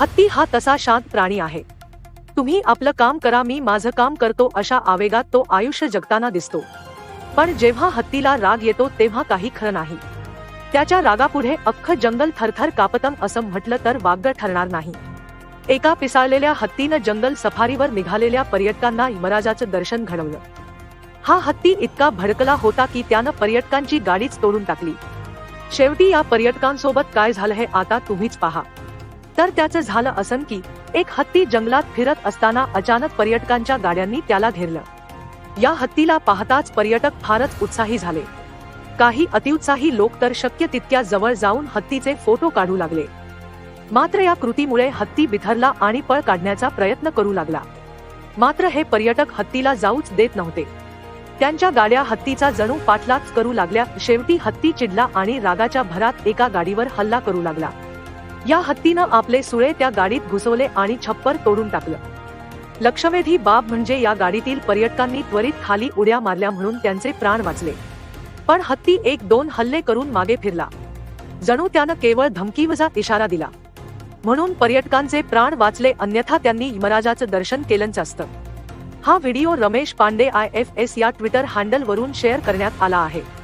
हत्ती हा तसा शांत प्राणी आहे. तुम्ही आपलं काम करा मी माझं काम करतो अशा आवेगात तो आयुष्य जगताना दिसतो. पण जेव्हा हत्तीला राग येतो तेव्हा काही खरं नाही. त्याच्या रागापुढे अख्खं जंगल थरथर कापतम असं म्हटलं तर वाग्य ठरणार नाही. एका पिसाळलेल्या हत्तीनं जंगल सफारीवर निघालेल्या पर्यटकांना यमराजाचं दर्शन घडवलं. हा हत्ती इतका भडकला होता की त्यानं पर्यटकांची गाडीच तोडून टाकली. शेवटी या पर्यटकांसोबत काय झालं हे आता तुम्हीच पहा. तर त्याचं झालं असं की एक हत्ती जंगलात फिरत असताना अचानक पर्यटकांच्या गाड्यांनी त्याला घेरलं. या हत्तीला पाहताच पर्यटक फारच उत्साही झाले. काही अतिउत्साही लोक तर शक्य तितक्या जवळ जाऊन हत्तीचे फोटो काढू लागले. मात्र या कृतीमुळे हत्ती बिथरला आणि पळ काढण्याचा प्रयत्न करू लागला. मात्र हे पर्यटक हत्तीला जाऊच देत नव्हते. त्यांच्या गाड्या हत्तीचा जणू पाठलाच करू लागल्या शेवटी हत्ती चिडला आणि रागाच्या भरात एका गाडीवर हल्ला करू लागला. या हत्तीनं आपले सुळे त्या गाडीत घुसवले आणि छप्पर तोडून टाकलं. लक्षवेधी बाब म्हणजे या गाडीतील पर्यटकांनी त्वरित खाली उड्या मारल्या म्हणून त्यांचे प्राण वाचले. पण हत्ती एक दोन हल्ले करून मागे फिरला. जणू त्यानं केवळ धमकीवजा इशारा दिला. म्हणून पर्यटकांचे प्राण वाचले अन्यथा त्यांनी यमराजाचं दर्शन केलंच असतं. हा video Ramesh Pandey I F S या ट्विटर हँडलवरून शेअर करण्यात आला आहे.